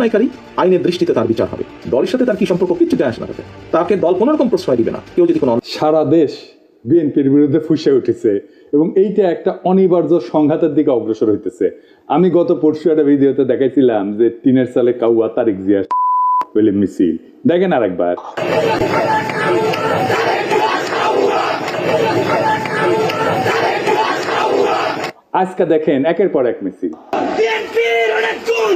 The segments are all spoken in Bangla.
অন্যায়কারী আইনের দৃষ্টিতে তার বিচার হবে। দলের সাথে তার কি সম্পর্ক কিচ্ছু যায় আসে না তাতে। তাকে দল কোনো রকম প্রশ্রয় দিবে না। কেউ যদি কোনো সারা দেশ বিএনপির বিরুদ্ধে ফুসে উঠেছে এবং এইটা একটা অনিবার্য সংঘাতের দিকে অগ্রসর হইতেছে। আমি গত পরশু একটা ভিডিওতে দেখাইছিলাম যে টিনের সালে কাউয়া তারিক জিয়া বলে মিছিল। দেখেন আরেকবার। আজকে দেখেন একের পর এক মিছিল বিএনপির অনেক গুণ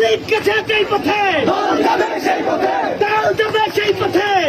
লীগ গেছে সেই পথে দল যাবে সেই পথে অ্যাকশন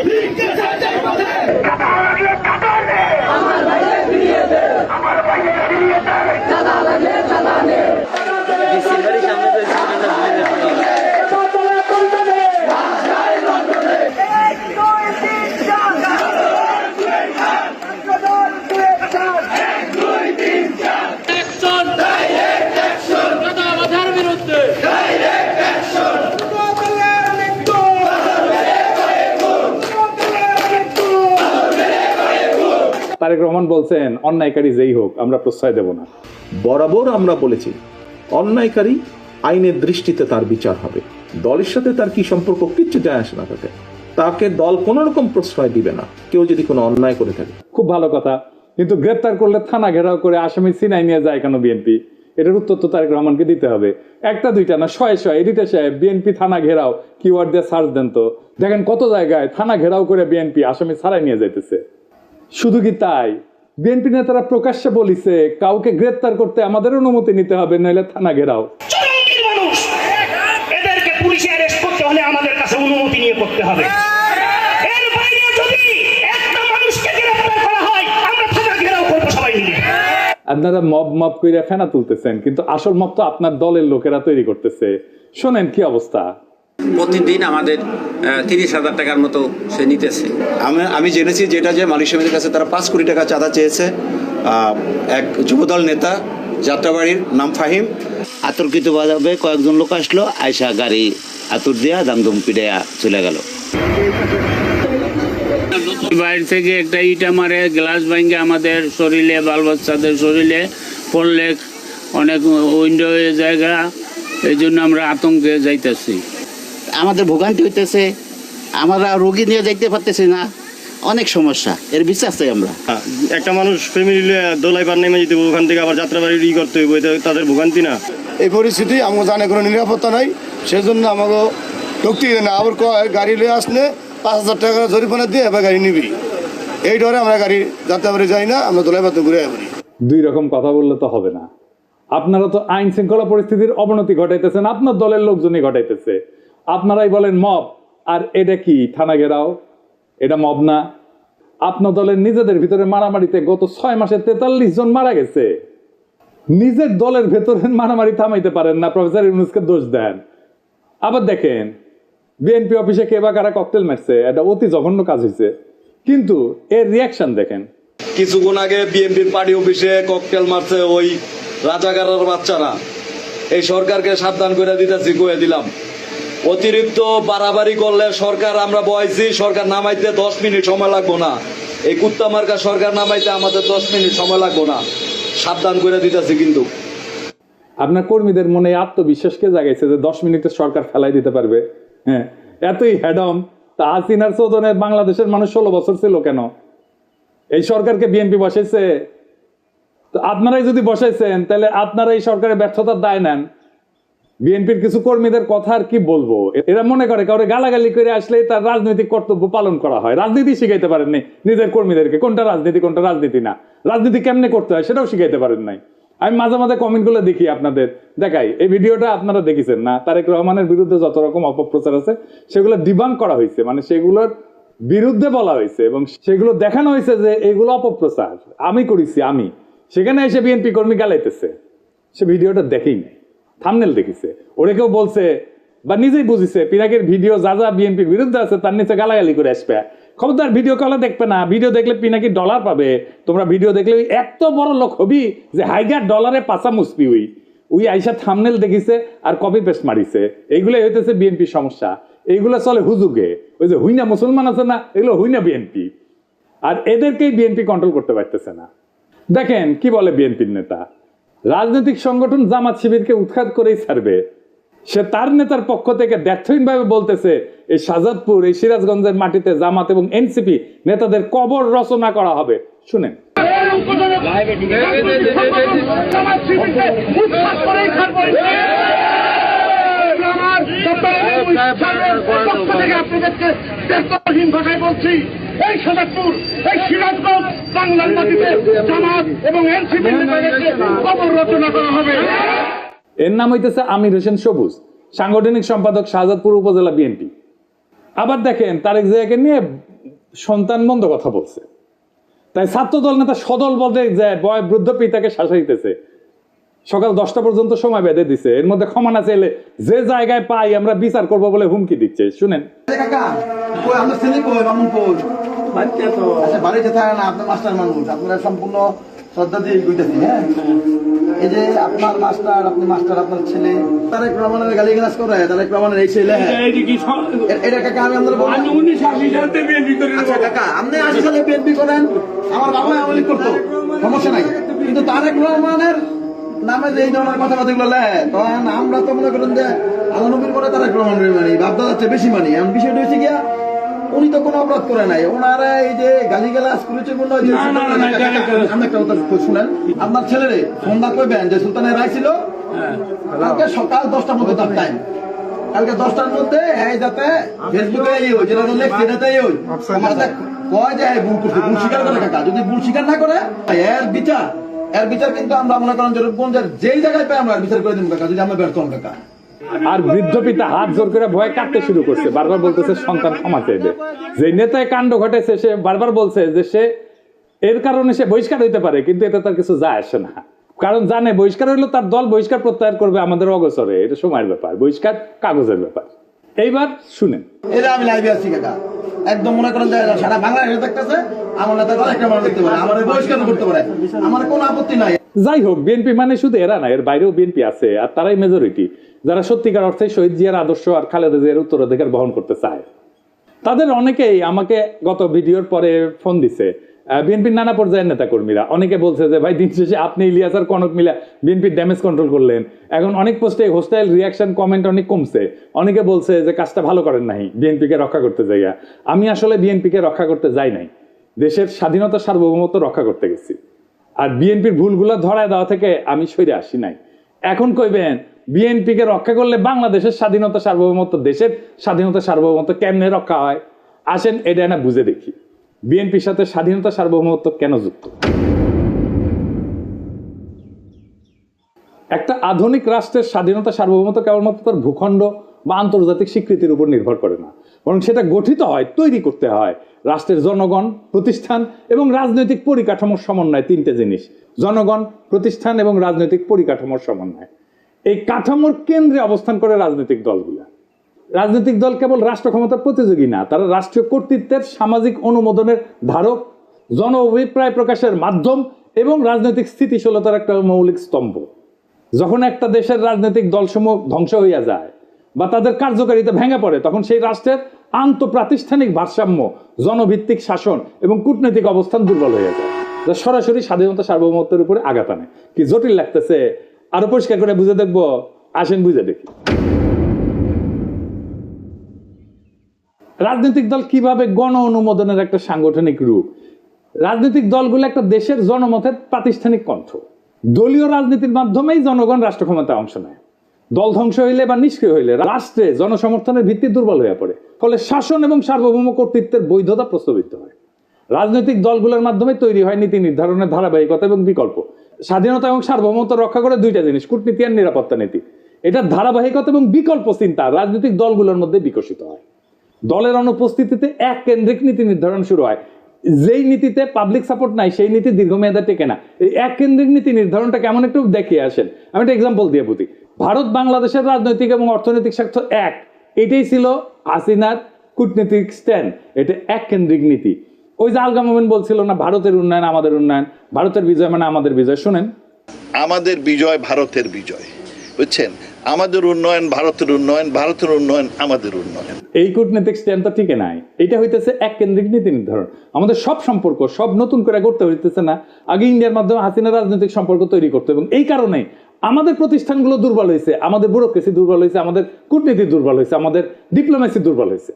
তারেক রহমান বলছেন অন্যায়কারী যেই হোক আমরা প্রশ্রয় দেব না। বরাবর আমরা বলেছি অন্যায়কারী আইনের দৃষ্টিতে তার বিচার হবে। দলের সাথে তার কি সম্পর্ক কিচ্ছু যায় আসে না তাতে। তাকে দল কোনো রকম প্রশ্রয় দিবে না। কেউ যদি কোনো অন্যায় করে থাকে। খুব ভালো কথা। কিন্তু গ্রেপ্তার করলে থানা ঘেরাও করে আসামি সিনাই নিয়ে যায় কেন বিএনপি? এটার উত্তর তো তারেক রহমানকে দিতে হবে। একটা দুইটা না শয়ে শয়ে এডিটর সাহেব বিএনপি থানা ঘেরাও কিওয়ার্ড দিয়ে সার্চ দেন তো। দেখেন কত জায়গায় থানা ঘেরাও করে বিএনপি আসামি ছাড়াই নিয়ে যাইতেছে। শুধু কি তাই? বিএনপি নেতারা প্রকাশ্যে বলিছে কাউকে গ্রেপ্তার করতে আমাদের অনুমতি নিতে হবে নইলে থানা ঘেরাও। এদেরকে পুলিশে অ্যারেস্ট করতে হলে আমাদের কাছে অনুমতি নিয়ে করতে হবে। আপনারা মব মব করে ফেনা তুলতেছেন কিন্তু আসল মব তো আপনার দলের লোকেরা তৈরি করতেছে। শোনেন কি অবস্থা? প্রতিদিন আমাদের তিরিশ হাজার টাকার মতো সে নিতেছে। আমি আমি জেনেছি যেটা যে মালিক সমিতির কাছে তারা পাঁচ কোটি টাকা চাঁদা চেয়েছে। এক যুবদল নেতা যাত্রাবাড়ির নাম ফাহিম। আতর্কিতভাবে কয়েকজন লোক আসলো আয়সা গাড়ি আতুর দিয়া দামদম পিড়াইয়া চলে গেল। বাইরে থেকে একটা ইটা মারে গ্লাস ভাঙ্গে আমাদের শরীরে বাল বাচ্চাদের শরীরে পড়লে অনেক উইন্ডো জায়গা এই জন্য আমরা আতঙ্কে যাইতেছি। আমাদের ভোগান্তি হইতেছে আমরা রোগী নিয়ে যাইতে পারতেছি না অনেক সমস্যা এর বিশ্বাস চাই আমরা। একটা মানুষ ফ্যামিলি দোলাই পার নেমে যদি ওখান থেকে আবার যাত্রাবাড়ি ই করতে হইব তাদের ভোগান্তি না। এই পরিস্থিতি আমাকে জানে কোনো নিরাপত্তা নাই সেজন্য আমাকে ঢুকতে না। আবার কয় গাড়ি লয়ে আসলে পাঁচ হাজার টাকা জরিমানা দিয়ে এবার গাড়ি নিবি। এই ডরে আমরা গাড়ি যাত্রাবাড়ি যাই না আমরা দোলাই পাতে ঘুরে আসি দুই রকম কথা বললে তো হবে না। আপনারা তো আইন শৃঙ্খলা পরিস্থিতির অবনতি ঘটাইতেছেন আপনার দলের লোকজনই ঘটাইতেছে। আপনারাই বলেন মব, আর এটা কি? থানা ঘেরাও? এটা মব না। আপনার দলের নিজেদের ভিতরে মারামারিতে গত ছয় মাসে তেতাল্লিশ জন মারা গেছে। নিজের দলের ভেতরে মারামারি থামাইতে পারেন না, প্রফেসর ইউনুসকে দোষ দেন। আবার দেখেন, বিএনপি অফিসে কে বা কারা ককটেল মারছে, এটা অতি জঘন্য কাজ হয়েছে কিন্তু এর রিয়াকশন দেখেন। কিছুক্ষণ আগে বিএনপির পার্টি অফিসে ককটেল মারছে ওই রাজাকারের বাচ্চারা। এই সরকারকে সাবধান করে দিতেছি, কয়ে দিলাম। অতিরিক্ত বাড়াবাড়ি করলে সরকার, আমরা বয়সি সরকার নামাইতে দশ মিনিট সময় লাগবো না। এই কুত্তা মার্কা সরকার নামাইতে আমাদের দশ মিনিট সময় লাগবো না। সাবধান করে দিতেছি কিন্তু। আপনার কর্মীদের মনে আত্মবিশ্বাসকে জাগাইছে যে দশ মিনিটে সরকার ফেলাই দিতে পারবে? হ্যাঁ এতই হ্যাডম তা হাসিনার চোদনে বাংলাদেশের মানুষ ষোলো বছর ছিল কেন? এই সরকারকে বিএনপি বসাইছে? তো আপনারাই যদি বসাইছেন, তাহলে আপনারা এই সরকারের ব্যর্থতার দায় নেন। বিএনপির কিছু কর্মীদের কথা আর কি বলব? এরা মনে করে কাউরে গালাগালি করে আসলে তার রাজনৈতিক কর্তব্য পালন করা হয়। রাজনীতি শিখাইতে পারেন নাই নিজের কর্মীদেরকে। কোনটা রাজনীতি কোনটা রাজনীতি না। রাজনীতি কেমনে করতে হয় সেটাও শিখাইতে পারেন নাই। আমি মাঝে মাঝে কমেন্টগুলো দেখি আপনাদের। দেখাই, এই ভিডিওটা আপনারা দেখেছেন না? তারেক রহমানের বিরুদ্ধে যত রকম অপপ্রচার আছে, সেগুলো ডিবাং করা হয়েছে। মানে সেগুলোর বিরুদ্ধে বলা হয়েছে এবং সেগুলো দেখানো হয়েছে যে এগুলো অপপ্রচার। আমি করেছি, আমি। সেখানে এসে বিএনপি কর্মী গালাইতেছে। সে ভিডিওটা দেখেই নাই। থামনেল দেখিছে। ওরে কেউ বলছে, বা নিজেই বুঝিছে পিনাকের ভিডিও যা যা বিএনপির বিরুদ্ধে আছে, তার নিচে গালাগালি করে আসবে। খবরদার, ভিডিও কলে দেখবে না, ভিডিও দেখলে পিনাকি ডলার পাবে। তোমরা ভিডিও দেখলে এত বড় লোক হবি যে হাইগার ডলারে পাশা মুসবি ওই ওই আইসা থামনেল দেখিছে আর কপি পেস্ট মারিছে। এইগুলো হইতেছে বিএনপির সমস্যা। এইগুলো চলে হুজুগে। ওই যে হুইনা মুসলমান আছে না, এগুলো হুইনা বিএনপি। আর এদেরকেই বিএনপি কন্ট্রোল করতে পারতেছে না। দেখেন, কি বলে বিএনপির নেতা? রাজনৈতিক সংগঠন জামাত শিবিরকে উৎখাত করেই ছাড়বে। সে তার নেতার পক্ষ থেকে ব্যর্থহীনভাবে বলতেছে, এই শাহজাদপুর, এই সিরাজগঞ্জের মাটিতে জামাত এবং এনসিপি নেতাদের কবর রচনা করা হবে। শুনেন। আপনাদেরকে বলছি এই সদাপুর এই সিরাজগঞ্জ বাংলার মাটিতে জামাত এবং এনসিপি কবর রচনা করা হবে। এর নাম হইতেছে আমির হোসেন সবুজ সাংগঠনিক সম্পাদক শাহজাদপুর উপজেলা বিএনপি। আবার দেখেন তারেক জিয়াকে নিয়ে সন্তান বন্ধ কথা বলছে। তাই ছাত্রদল নেতা সদল বদে যায় বয় বৃদ্ধ পিতাকে শাসাইতেছে সকাল দশটা পর্যন্ত সময় বেঁধে দিছে। এর মধ্যে ক্ষমা না চাইলে যে জায়গায় পাই আমরা বিচার করব বলে হুমকি দিচ্ছে। শুনেন। কাকা কই আমরা ছেলে কই? মামুন কই? আচ্ছা বাড়িতে আপনার মাস্টার মানুষ। আপনারা সম্পূর্ণ শ্রদ্ধা দিয়ে কইতেছি হ্যাঁ? এই যে আপনার মাস্টার আপনি মাস্টার আপনার ছেলে রহমানের গালি করে? রহমানের এই ছেলে হ্যাঁ? এটা কাকা আমি আচ্ছা কাকা আপনি আশি সালে বিএনপি করেন আমার বাবা আমলি করতো সমস্যা নাই। কিন্তু তারেক রহমানের নামে যে ধরনের কথাবার্তাগুলো তখন আমরা তো মনে করেন যে আলানবীর পরে রহমান মানি বাপদা যাচ্ছে বেশি মানি। এমন বিষয়টা হচ্ছে গিয়া উনি তো কোনো অপরাধ করে নাই। ওনারা এই যে গালি গালাজ করেছে মনে হয় আমি একটা কথা শুনেন আপনার ছেলেরে ফোন না করবেন যে সুলতানের রায় ছিল কালকে সকাল দশটার মধ্যে তার টাইম কালকে দশটার মধ্যে এই যাতে ফেসবুকে এই ওই যেটা লেখছে এটাতে এই আমাদের কয় যে ভুল করছে ভুল স্বীকার করে কাকা যদি ভুল স্বীকার না করে এর বিচার এর বিচার কিন্তু আমরা মনে করেন যে যেই জায়গায় পাই আমরা বিচার করে দিব কাকা যদি আমরা ব্যর্থ হন কাকা আর বৃদ্ধ পিতা হাত জোর করে ভয়ে কাঁদতে শুরু করছে। বারবার বলতেছে সন্তান ক্ষমা চাইবে। যে নেতায় কাণ্ড ঘটেছে সে বারবার বলছে যে সে এর কারণে সে বহিষ্কার হইতে পারে কিন্তু এতে তার কিছু যায় আসে না। কারণ জানে বহিষ্কার হইলে তার দল বহিষ্কার প্রত্যাহার করবে আমাদের অগোচরে। এটা সময়ের ব্যাপার বহিষ্কার কাগজের ব্যাপার। এইবার শুনেন। এটা আমি লাইভে আছি কাকা। একদম মনে করেন যে সারা বাংলাদেশে দেখতেছে, আমার নেতা তারা একটা মানুষ দেখতে পারে, আমার বহিষ্কার করতে পারে। আমার কোনো আপত্তি নাই। যাই হোক, বিএনপি মানে শুধু এরা না, এর বাইরেও বিএনপি আছে, আর তারাই মেজরিটি যারা সত্যিকার অর্থে শহীদ জিয়ার আদর্শ আর খালেদা জিয়ার উত্তরাধিকার বহন করতে চায়। তাদের অনেকেই আমাকে গত ভিডিওর পরে ফোন দিছে বিএনপির নানা পর্যায়ের নেতা কর্মীরা অনেকে বলছে যে, ভাই, দিন শেষে আপনি ইলিয়াস আর কনক মিলা বিএনপির ড্যামেজ কন্ট্রোল করলেন। এখন অনেক পোস্টে হোস্টাইল রিয়াকশন কমেন্ট অনেক কমছে। অনেকে বলছে যে, কাজটা ভালো করেন নাই বিএনপিকে রক্ষা করতে যাইয়া। আমি আসলে বিএনপিকে রক্ষা করতে যাই নাই। দেশের স্বাধীনতা সার্বভৌমত্ব রক্ষা করতে গেছি। আর বিএনপির ভুলগুলো ধরায় দেওয়া থেকে আমি সরে আসি নাই। এখন কইবেন, বিএনপিকে রক্ষা করলে বাংলাদেশের স্বাধীনতা সার্বভৌমত্ব, দেশের স্বাধীনতা সার্বভৌমত্ব কেমনে রক্ষা হয়? আসেন, এটা না বুঝে দেখি। বিএনপির সাথে স্বাধীনতা সার্বভৌমত্ব কেন যুক্ত? একটা আধুনিক রাষ্ট্রের স্বাধীনতা সার্বভৌমত্ব কেবলমাত্র তার ভূখণ্ড বা আন্তর্জাতিক স্বীকৃতির উপর নির্ভর করে না। বরং সেটা গঠিত হয়, তৈরি করতে হয়। রাষ্ট্রের জনগণ, প্রতিষ্ঠান এবং রাজনৈতিক পরিকাঠামোর সমন্বয় তিনটে জিনিস। জনগণ, প্রতিষ্ঠান এবং রাজনৈতিক পরিকাঠামোর সমন্বয়। এই কাঠামোর কেন্দ্রে অবস্থান করে রাজনৈতিক দলগুলা। রাজনৈতিক দল কেবল রাষ্ট্র ক্ষমতার প্রতিযোগী না, তারা রাষ্ট্রীয় কর্তৃত্বের সামাজিক অনুমোদনের ধারক জন অভিপ্রায় প্রকাশের মাধ্যম এবং রাজনৈতিক স্থিতিশীলতার একটা মৌলিক স্তম্ভ। যখন একটা দেশের রাজনৈতিক দলসমূহ ধ্বংস হইয়া যায় বা তাদের কার্যকারিতা ভেঙে পড়ে, তখন সেই রাষ্ট্রের আন্তঃপ্রাতিষ্ঠানিক ভারসাম্য, জনভিত্তিক শাসন এবং কূটনৈতিক অবস্থান দুর্বল হয়ে যায়, যা সরাসরি স্বাধীনতা সার্বভৌমত্বের উপরে আঘাত আনে। কি জটিল লাগতেছে? আরও পরিষ্কার করে বুঝে দেখব। আসেন বুঝে দেখি। রাজনৈতিক দল কীভাবে গণ অনুমোদনের একটা সাংগঠনিক রূপ? রাজনৈতিক দলগুলো একটা দেশের জনমতের প্রাতিষ্ঠানিক কণ্ঠ। দলীয় রাজনীতির মাধ্যমেই জনগণ রাষ্ট্র ক্ষমতায় অংশ নেয়। দল ধ্বংস হইলে বা নিষ্ক্রিয় হইলে রাষ্ট্রে জনসমর্থনের ভিত্তি দুর্বল হয়ে পড়ে, ফলে শাসন এবং সার্বভৌম কর্তৃত্বের বৈধতা প্রস্তাবিত হয়। রাজনৈতিক দলগুলোর মাধ্যমে তৈরি হয় নীতি নির্ধারণের ধারাবাহিকতা এবং বিকল্প, স্বাধীনতা এবং সার্বভৌমত্ব রক্ষা করে দুইটা জিনিস, কূটনীতি আর নিরাপত্তা নীতি। এটা ধারাবাহিকতা এবং বিকল্প চিন্তা রাজনৈতিক দলগুলোর মধ্যে বিকশিত হয়। দলের অনুপস্থিতিতে এক কেন্দ্রিক নীতি নির্ধারণ শুরু হয়। যেই নীতিতে পাবলিক সাপোর্ট নাই, সেই নীতি দীর্ঘমেয়াদে টেকে না। এই এক কেন্দ্রিক নীতি নির্ধারণটা কেমন একটু দেখিয়ে আসেন। আমি একটা এক্সাম্পল দিয়ে বুঝি। ভারত, বাংলাদেশের রাজনৈতিক এবং অর্থনৈতিক স্বার্থ এক। এটাই ছিল হাসিনার কূটনীতিক স্ট্যান্ড এটা এক কেন্দ্রিক নীতি। ওই যে আলগা মোমেন বলছিল না, ভারতের উন্নয়ন আমাদের উন্নয়ন, ভারতের বিজয় মানে আমাদের বিজয়। শুনেন। আমাদের বিজয় ভারতের বিজয়, বুঝছেন? আমাদের উন্নয়ন ভারতের উন্নয়ন ভারতের উন্নয়ন আমাদের উন্নয়ন। এই কূটনৈতিক স্ট্যান্ডটা ঠিক নাই। এটা হইতেছে এক কেন্দ্রিক নীতি নির্ধারণ। আমাদের সব সম্পর্ক সব নতুন করে করতে হইতেছে না। আগে ইন্ডিয়ার মাধ্যমে হাসিনা রাজনৈতিক সম্পর্ক তৈরি করতে এবং এই কারণে আমাদের প্রতিষ্ঠানগুলো দুর্বল হয়েছে আমাদের ব্যুরোক্রেসি দুর্বল হয়েছে আমাদের কূটনীতি দুর্বল হয়েছে আমাদের ডিপ্লোমেসি দুর্বল হয়েছে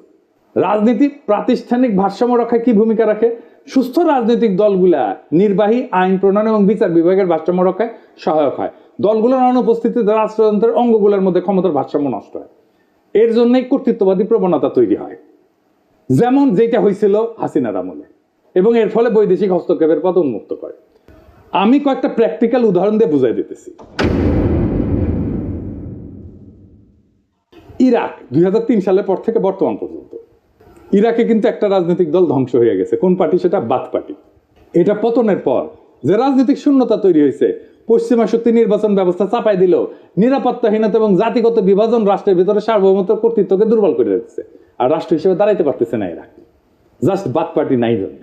রাজনীতি প্রাতিষ্ঠানিক ভারসাম্য রক্ষায় কি ভূমিকা রাখে? সুস্থ রাজনৈতিক দলগুলা নির্বাহী, আইন প্রণয়ন এবং বিচার বিভাগের ভারসাম্য রক্ষায় সহায়ক হয়। দলগুলোর অনুপস্থিতিতে রাষ্ট্রযন্ত্রের অঙ্গগুলোর মধ্যে ক্ষমতার ভারসাম্য নষ্ট হয়। এর জন্যই কর্তৃত্ববাদী প্রবণতা তৈরি হয়। যেমন যেটা হয়েছিল হাসিনার আমলে, এবং এর ফলে বৈদেশিক হস্তক্ষেপের পথ উন্মুক্ত করে। আমি কয়েকটা প্র্যাকটিক্যাল উদাহরণ দিয়ে বুঝাই দিতেছি। ইরাক, দুই হাজার তিন সালের পর থেকে বর্তমান পর্যন্ত। ইরাকে কিন্তু একটা রাজনৈতিক দল ধ্বংস হয়ে গেছে। কোন পার্টি? সেটা বাত পার্টি। এটা পতনের পর যে রাজনৈতিক শূন্যতা তৈরি হয়েছে, পশ্চিমা শক্তি নির্বাচন ব্যবস্থা চাপাই দিল, নিরাপত্তাহীনতা এবং জাতিগত বিভাজন রাষ্ট্রের ভিতরে সার্বভৌমত্ব কর্তৃত্বকে দুর্বল করে দিচ্ছে। আর রাষ্ট্র হিসেবে দাঁড়াইতে পারতেছে না ইরাক জাস্ট বাত পার্টি নাই জন্য।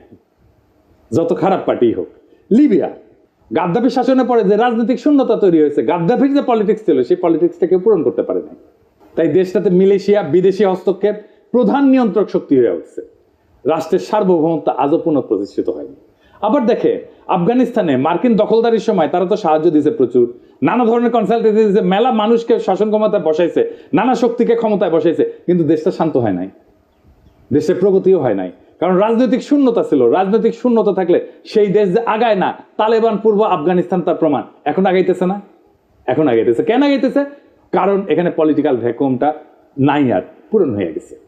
যত খারাপ পার্টি হোক। লিবিয়া গাদ্দাফি শাসনের পরে যে রাজনৈতিক শূন্যতা তৈরি হয়েছে, গাদ্দাফির যে পলিটিক্স ছিল, সেই পলিটিক্সটাকে পূরণ করতে পারে নাই তাই দেশটাতে মিলেশিয়া, বিদেশি হস্তক্ষেপ প্রধান নিয়ন্ত্রক শক্তি হয়ে উঠছে। রাষ্ট্রের সার্বভৌমত্ব আজও পুনঃপ্রতিষ্ঠিত হয়নি। আবার দেখে, আফগানিস্তানে মার্কিন দখলদারির সময় তারা তো সাহায্য দিয়েছে প্রচুর। নানা ধরনের কনসালটেন্সি দিয়েছে, মেলা মানুষকে শাসন ক্ষমতায় বসাইছে, নানা শক্তিকে ক্ষমতায় বসাইছে, কিন্তু দেশটা শান্ত হয় নাই। দেশের প্রগতিও হয় নাই। কারণ রাজনৈতিক শূন্যতা ছিল। রাজনৈতিক শূন্যতা থাকলে সেই দেশ যে আগায় না, তালেবান পূর্ব আফগানিস্তান তার প্রমাণ। এখন আগাইতেছে না? এখন আগাইতেছে। কেন আগাইতেছে? কারণ এখানে পলিটিক্যাল ভ্যাকুয়ামটা নাই আর পূরণ হয়ে গেছে।